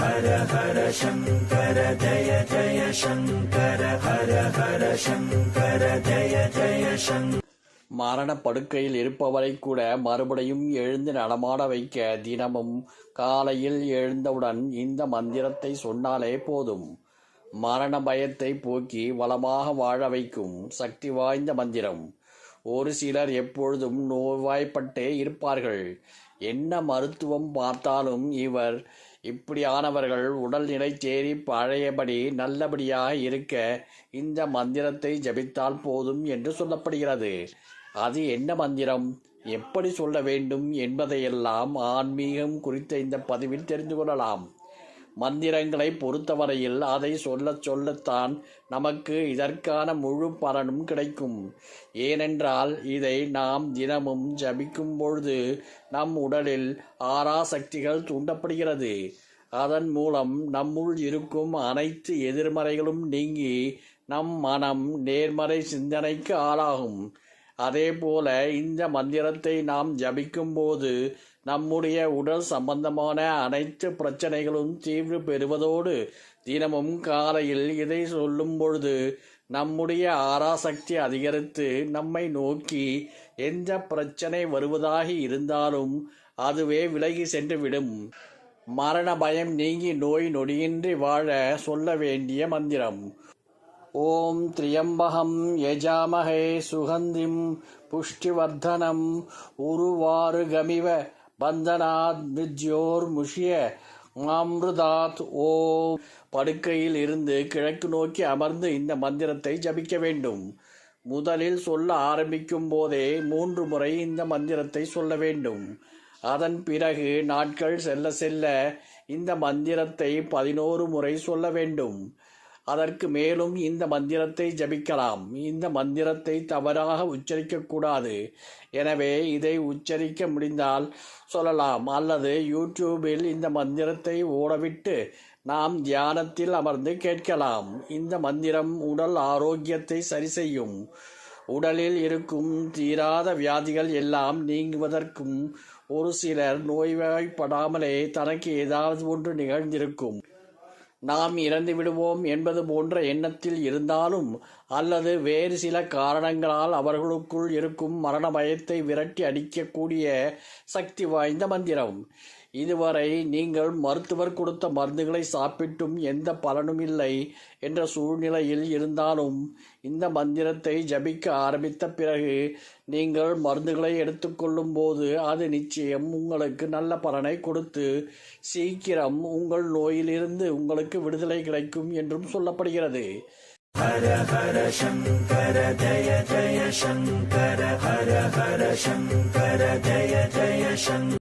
ஹர ஹர சங்கர ஜய ஜய சங்கர ஹர ஹர சங்கர ஜய ஜய சங்கர மரணப்படுக்கையில் இருப்பவரை கூட மறுபடியும் எழுந்து நடமாட வைக்க தினமும் காலையில் எழுந்தவுடன் இந்த மந்திரத்தை சொன்னாலே போதும். மரண பயத்தை போக்கி வளமாக வாழ வைக்கும் சக்தி வாய்ந்த மந்திரம். ஒரு சிலர் எப்பொழுதும் நோய்வாய்ப்பட்டே இருப்பார்கள். என்ன மருத்துவம் பார்த்தாலும் இவர் இப்படியானவர்கள் உடல்நிலை தேறி பழையபடி நல்லபடியாக இருக்க இந்த மந்திரத்தை ஜபித்தால் போதும் என்று சொல்லப்படுகிறது. அது என்ன மந்திரம்? எப்படி சொல்ல வேண்டும் என்பதையெல்லாம் ஆன்மீகம் குறித்த இந்த பதிவில் தெரிந்து கொள்ளலாம். மந்திரங்களை பொறுத்தவரையில் அதை சொல்ல சொல்லத்தான் நமக்கு இதற்கான முழு பலனும் கிடைக்கும். ஏனென்றால் இதை நாம் தினமும் ஜபிக்கும் பொழுது நம் உடலில் ஆறா சக்திகள் தூண்டப்படுகிறது. அதன் மூலம் நம்முள் இருக்கும் அனைத்து எதிர்மறைகளும் நீங்கி நம் மனம் நேர்மறை சிந்தனைக்கு ஆளாகும். அதேபோல இந்த மந்திரத்தை நாம் ஜபிக்கும் போது நம்முடைய உடல் சம்பந்தமான அனைத்து பிரச்சனைகளும் தீர்வு பெறுவதோடு தினமும் காலையில் இதை சொல்லும் பொழுது நம்முடைய ஆராசக்தி அதிகரித்து நம்மை நோக்கி எந்த பிரச்சனை வருவதாக இருந்தாலும் அதுவே விலகி சென்றுவிடும். மரண பயம் நீங்கி நோய் நொடியின்றி வாழ சொல்ல வேண்டிய மந்திரம். ஓம் திரியம்பகம் யஜாமஹே சுகந்திம் புஷ்டிவர்தனம். உருவாருகமிவ பந்தனாத் மிருத்யோர் முஷிய மாமிருதாத் ஓம். படுக்கையில் இருந்து கிழக்கு நோக்கி அமர்ந்து இந்த மந்திரத்தை ஜபிக்க வேண்டும். முதலில் சொல்ல ஆரம்பிக்கும் போதே மூன்று முறை இந்த மந்திரத்தை சொல்ல வேண்டும். அதன் பிறகு நாட்கள் செல்ல செல்ல இந்த மந்திரத்தை பதினோரு முறை சொல்ல வேண்டும். அதற்கு மேலும் இந்த மந்திரத்தை ஜபிக்கலாம். இந்த மந்திரத்தை தவறாக உச்சரிக்கக்கூடாது. எனவே இதை உச்சரிக்க முடிந்தால் சொல்லலாம். அல்லது யூடியூபில் இந்த மந்திரத்தை ஓடவிட்டு நாம் தியானத்தில் அமர்ந்து கேட்கலாம். இந்த மந்திரம் உடல் ஆரோக்கியத்தை சரி செய்யும் உடலில் இருக்கும் தீராத வியாதிகள் எல்லாம் நீங்குவதற்கும் ஒரு சிலர் நோய்வாய்ப்படாமலே தனக்கு ஏதாவது ஒன்று நிகழ்ந்திருக்கும். நாம் இறந்து விடுவோம் என்பது போன்ற எண்ணத்தில் இருந்தாலும் அல்லது வேறு சில காரணங்களால் அவர்களுக்குள் இருக்கும் மரண பயத்தை விரட்டி அடிக்கக்கூடிய சக்தி வாய்ந்த மந்திரம். இதுவரை நீங்கள் மருத்துவர் கொடுத்த மருந்துகளை சாப்பிட்டும் எந்த பலனும் இல்லை என்ற சூழ்நிலையில் இருந்தாலும் இந்த மந்திரத்தை ஜபிக்க ஆரம்பித்த பிறகு நீங்கள் மருந்துகளை எடுத்துக்கொள்ளும் போது அது நிச்சயம் உங்களுக்கு நல்ல பலனை கொடுத்து சீக்கிரம் உங்கள் நோயிலிருந்து உங்களுக்கு விடுதலை கிடைக்கும் என்றும் சொல்லப்படுகிறது. ஹர ஹர சங்கர ஜய ஜய சங்கர ஹர ஹர சங்கர ஜய ஜய சங்கர.